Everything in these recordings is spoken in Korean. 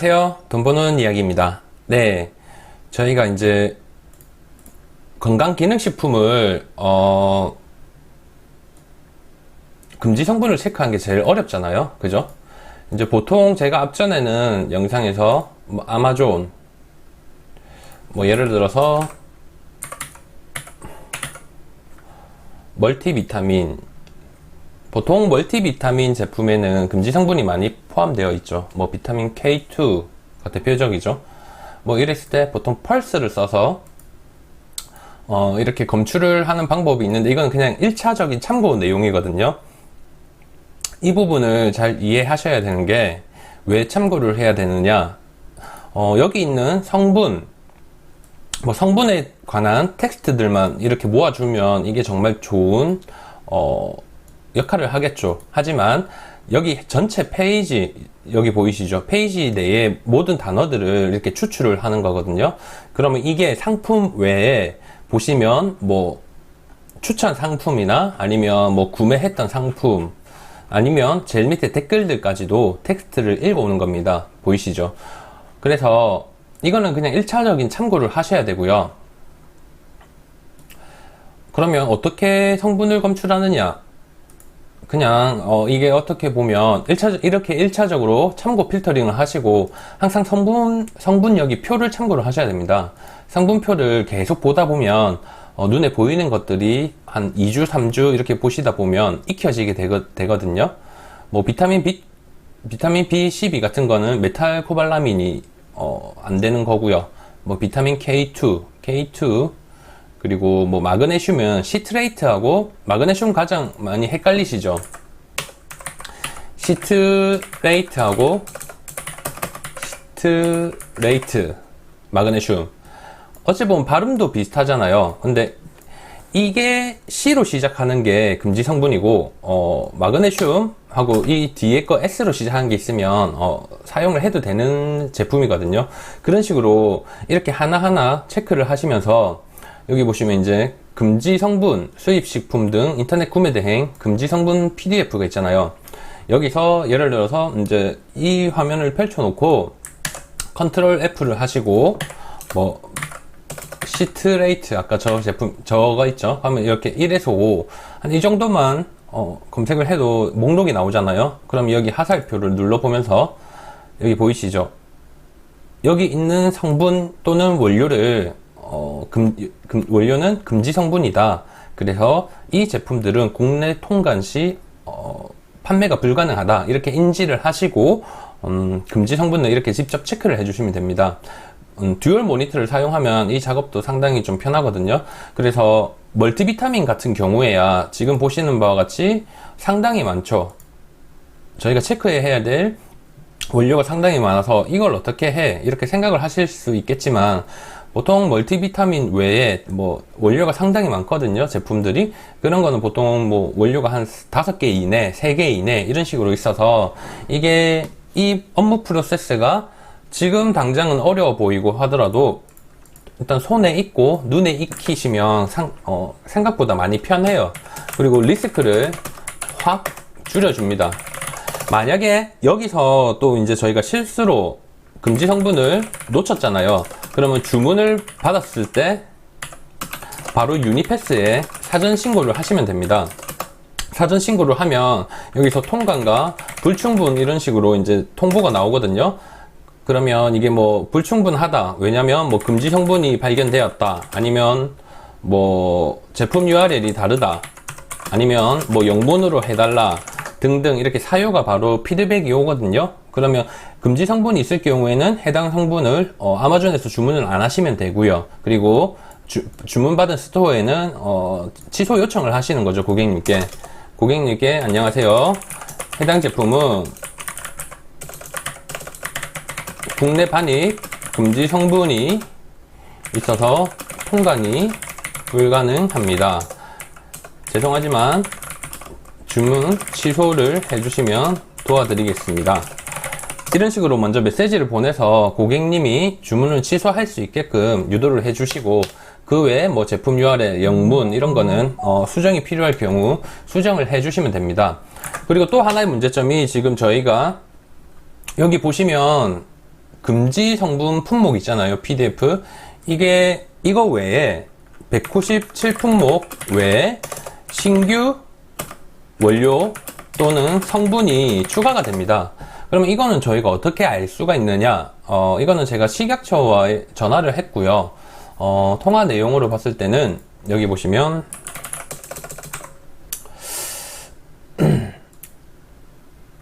안녕하세요. 돈 버는 이야기입니다. 네. 저희가 이제 건강기능식품을, 어, 금지 성분을 체크하는 게 제일 어렵잖아요. 그죠? 이제 보통 제가 앞전에는 영상에서 뭐 아마존, 뭐 예를 들어서 멀티비타민, 보통 멀티비타민 제품에는 금지 성분이 많이 포함되어 있죠. 뭐 비타민 K2가 대표적이죠. 뭐 이랬을 때 보통 펄스를 써서 어 이렇게 검출을 하는 방법이 있는데 이건 그냥 1차적인 참고 내용이거든요. 이 부분을 잘 이해하셔야 되는 게 왜 참고를 해야 되느냐. 어 여기 있는 성분 뭐 성분에 관한 텍스트들만 이렇게 모아주면 이게 정말 좋은 어 역할을 하겠죠. 하지만 여기 전체 페이지 여기 보이시죠? 페이지 내에 모든 단어들을 이렇게 추출을 하는 거거든요. 그러면 이게 상품 외에 보시면 뭐 추천 상품이나 아니면 뭐 구매했던 상품 아니면 제일 밑에 댓글들까지도 텍스트를 읽어오는 겁니다. 보이시죠? 그래서 이거는 그냥 1차적인 참고를 하셔야 되고요. 그러면 어떻게 성분을 검출하느냐? 그냥 어, 이게 어떻게 보면 1차 이렇게 1차적으로 참고 필터링을 하시고 항상 성분 성분여기 표를 참고를 하셔야 됩니다. 성분표를 계속 보다 보면 어, 눈에 보이는 것들이 한 2주, 3주 이렇게 보시다 보면 익혀지게 되거, 되거든요. 뭐 비타민 B 비타민 B12 같은 거는 메탈코발라민이 어, 안 되는 거고요. 뭐 비타민 K2, K2 그리고 뭐 마그네슘은 시트레이트하고 마그네슘 가장 많이 헷갈리시죠? 시트레이트하고 시트레이트 마그네슘 어찌 보면 발음도 비슷하잖아요. 근데 이게 C로 시작하는 게 금지 성분이고 어, 마그네슘하고 이 뒤에 거 S로 시작하는 게 있으면 어, 사용을 해도 되는 제품이거든요. 그런 식으로 이렇게 하나하나 체크를 하시면서 여기 보시면 이제 금지 성분, 수입식품 등 인터넷 구매 대행 금지 성분 PDF가 있잖아요. 여기서 예를 들어서 이제 이 화면을 펼쳐놓고 컨트롤 F를 하시고 뭐 시트레이트 아까 저 제품 저거 있죠? 하면 이렇게 1에서 5 한 이 정도만 어, 검색을 해도 목록이 나오잖아요. 그럼 여기 하살표를 눌러보면서 여기 보이시죠? 여기 있는 성분 또는 원료를 어, 금, 금, 원료는 금지 성분이다. 그래서 이 제품들은 국내 통관 시 어, 판매가 불가능하다. 이렇게 인지를 하시고 음, 금지 성분을 이렇게 직접 체크를 해주시면 됩니다. 음, 듀얼 모니터를 사용하면 이 작업도 상당히 좀 편하거든요. 그래서 멀티비타민 같은 경우에야 지금 보시는 바와 같이 상당히 많죠. 저희가 체크해야 될 원료가 상당히 많아서 이걸 어떻게 해? 이렇게 생각을 하실 수 있겠지만 보통 멀티비타민 외에 뭐 원료가 상당히 많거든요. 제품들이. 그런 거는 보통 뭐 원료가 한 다섯 개 이내, 세 개 이내 이런 식으로 있어서 이게 이 업무 프로세스가 지금 당장은 어려워 보이고 하더라도 일단 손에 익고 눈에 익히시면 상, 어, 생각보다 많이 편해요. 그리고 리스크를 확 줄여줍니다. 만약에 여기서 또 이제 저희가 실수로 금지 성분을 놓쳤잖아요. 그러면 주문을 받았을 때 바로 유니패스에 사전 신고를 하시면 됩니다. 사전 신고를 하면 여기서 통관과 불충분 이런 식으로 이제 통보가 나오거든요. 그러면 이게 뭐 불충분하다. 왜냐면 뭐 금지 성분이 발견되었다. 아니면 뭐 제품 URL이 다르다. 아니면 뭐 영문으로 해달라. 등등 이렇게 사유가 바로 피드백이 오거든요. 그러면 금지 성분이 있을 경우에는 해당 성분을 어, 아마존에서 주문을 안 하시면 되고요. 그리고 주, 주문받은 스토어에는 어, 취소 요청을 하시는 거죠 고객님께. 고객님께 안녕하세요. 해당 제품은 국내 반입 금지 성분이 있어서 통관이 불가능합니다. 죄송하지만 주문 취소를 해주시면 도와드리겠습니다. 이런 식으로 먼저 메시지를 보내서 고객님이 주문을 취소할 수 있게끔 유도를 해주시고 그 외에 뭐 제품 URL, 영문 이런 거는 어, 수정이 필요할 경우 수정을 해주시면 됩니다. 그리고 또 하나의 문제점이 지금 저희가 여기 보시면 금지 성분 품목 있잖아요. PDF. 이게 이거 외에 197 품목 외에 신규 원료 또는 성분이 추가가 됩니다. 그러면 이거는 저희가 어떻게 알 수가 있느냐? 어, 이거는 제가 식약처와 전화를 했고요. 어, 통화 내용으로 봤을 때는 여기 보시면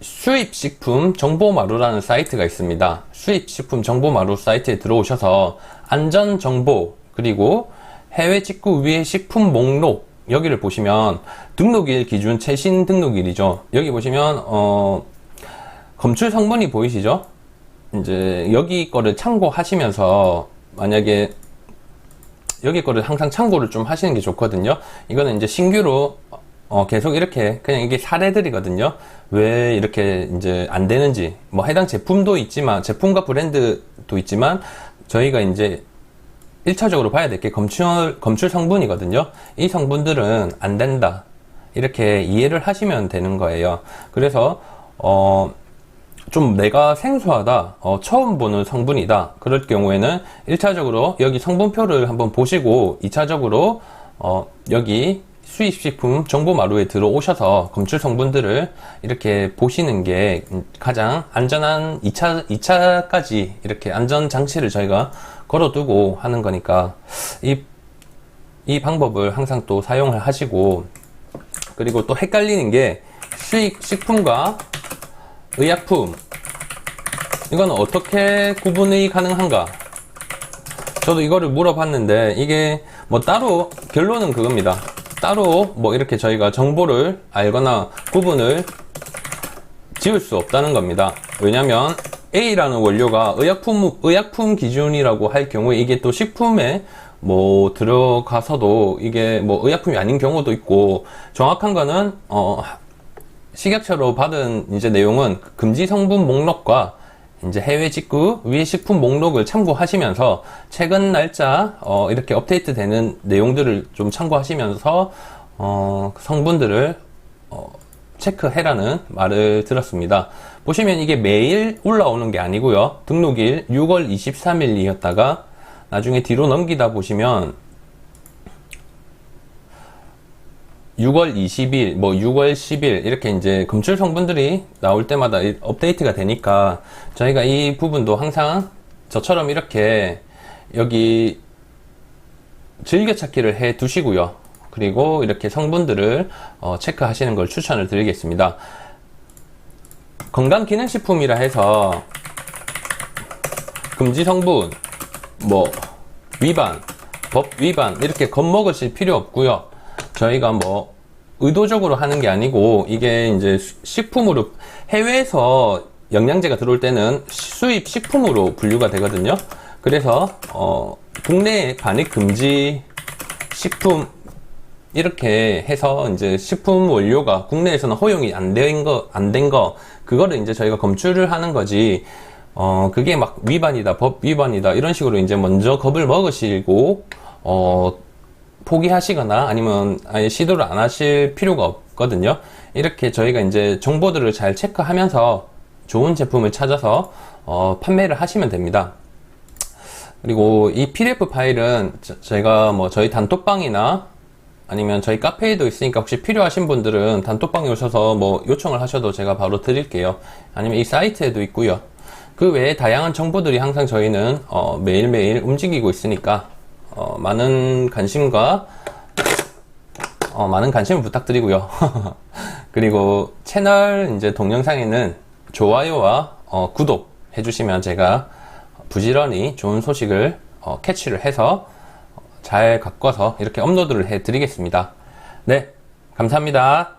수입식품 정보마루라는 사이트가 있습니다. 수입식품 정보마루 사이트에 들어오셔서 안전정보 그리고 해외 직구 위의 식품 목록 여기를 보시면 등록일 기준 최신 등록일이죠. 여기 보시면 어, 검출 성분이 보이시죠? 이제 여기 거를 참고하시면서 만약에 여기 거를 항상 참고를 좀 하시는 게 좋거든요. 이거는 이제 신규로 어, 계속 이렇게 그냥 이게 사례들이거든요. 왜 이렇게 이제 안 되는지 뭐 해당 제품도 있지만 제품과 브랜드도 있지만 저희가 이제 1차적으로 봐야 될 게 검출 검출 성분이거든요. 이 성분들은 안 된다. 이렇게 이해를 하시면 되는 거예요. 그래서 어, 좀 내가 생소하다, 어, 처음 보는 성분이다. 그럴 경우에는 1차적으로 여기 성분표를 한번 보시고 2차적으로 어, 여기 수입식품 정보마루에 들어오셔서 검출 성분들을 이렇게 보시는 게 가장 안전한 2차, 2차까지 이렇게 안전 장치를 저희가 걸어두고 하는 거니까 이, 이 방법을 항상 또 사용을 하시고 그리고 또 헷갈리는 게 수익 식품과 의약품. 이거는 어떻게 구분이 가능한가? 저도 이거를 물어봤는데 이게 뭐 따로 결론은 그겁니다. 따로 뭐 이렇게 저희가 정보를 알거나 구분을 지을 수 없다는 겁니다. 왜냐면 A라는 원료가 의약품 의약품 기준이라고 할 경우에 이게 또 식품에 뭐 들어가서도 이게 뭐 의약품이 아닌 경우도 있고 정확한 거는 어 식약처로 받은 이제 내용은 금지 성분 목록과 이제 해외 직구 위의 식품 목록을 참고하시면서 최근 날짜 어, 이렇게 업데이트 되는 내용들을 좀 참고하시면서 어, 성분들을 어, 체크해라는 말을 들었습니다. 보시면 이게 매일 올라오는 게 아니고요. 등록일 6월 23일이었다가 나중에 뒤로 넘기다 보시면 6월 20일, 뭐 6월 10일 이렇게 이제 검출 성분들이 나올 때마다 업데이트가 되니까 저희가 이 부분도 항상 저처럼 이렇게 여기 즐겨찾기를 해 두시고요. 그리고 이렇게 성분들을 어, 체크하시는 걸 추천을 드리겠습니다. 건강기능식품이라 해서 금지 성분, 뭐 위반, 법 위반 이렇게 겁먹으실 필요 없고요. 저희가 뭐 의도적으로 하는 게 아니고 이게 이제 식품으로 해외에서 영양제가 들어올 때는 수입 식품으로 분류가 되거든요. 그래서 어, 국내 반입 금지 식품 이렇게 해서 이제 식품 원료가 국내에서는 허용이 안 된 거, 안 된 거, 그거를 이제 저희가 검출을 하는 거지, 어, 그게 막 위반이다, 법 위반이다, 이런 식으로 이제 먼저 겁을 먹으시고, 어, 포기하시거나 아니면 아예 시도를 안 하실 필요가 없거든요. 이렇게 저희가 이제 정보들을 잘 체크하면서 좋은 제품을 찾아서 어, 판매를 하시면 됩니다. 그리고 이 PDF 파일은 저, 제가 뭐 저희 단톡방이나 아니면 저희 카페에도 있으니까 혹시 필요하신 분들은 단톡방에 오셔서 뭐 요청을 하셔도 제가 바로 드릴게요. 아니면 이 사이트에도 있고요. 그 외에 다양한 정보들이 항상 저희는 어, 매일매일 움직이고 있으니까 어, 많은 관심과 어, 많은 관심을 부탁드리고요. 그리고 채널 이제 동영상에는 좋아요와 어, 구독 해주시면 제가 부지런히 좋은 소식을 어, 캐치를 해서 잘 가꿔서 이렇게 업로드를 해 드리겠습니다. 네, 감사합니다.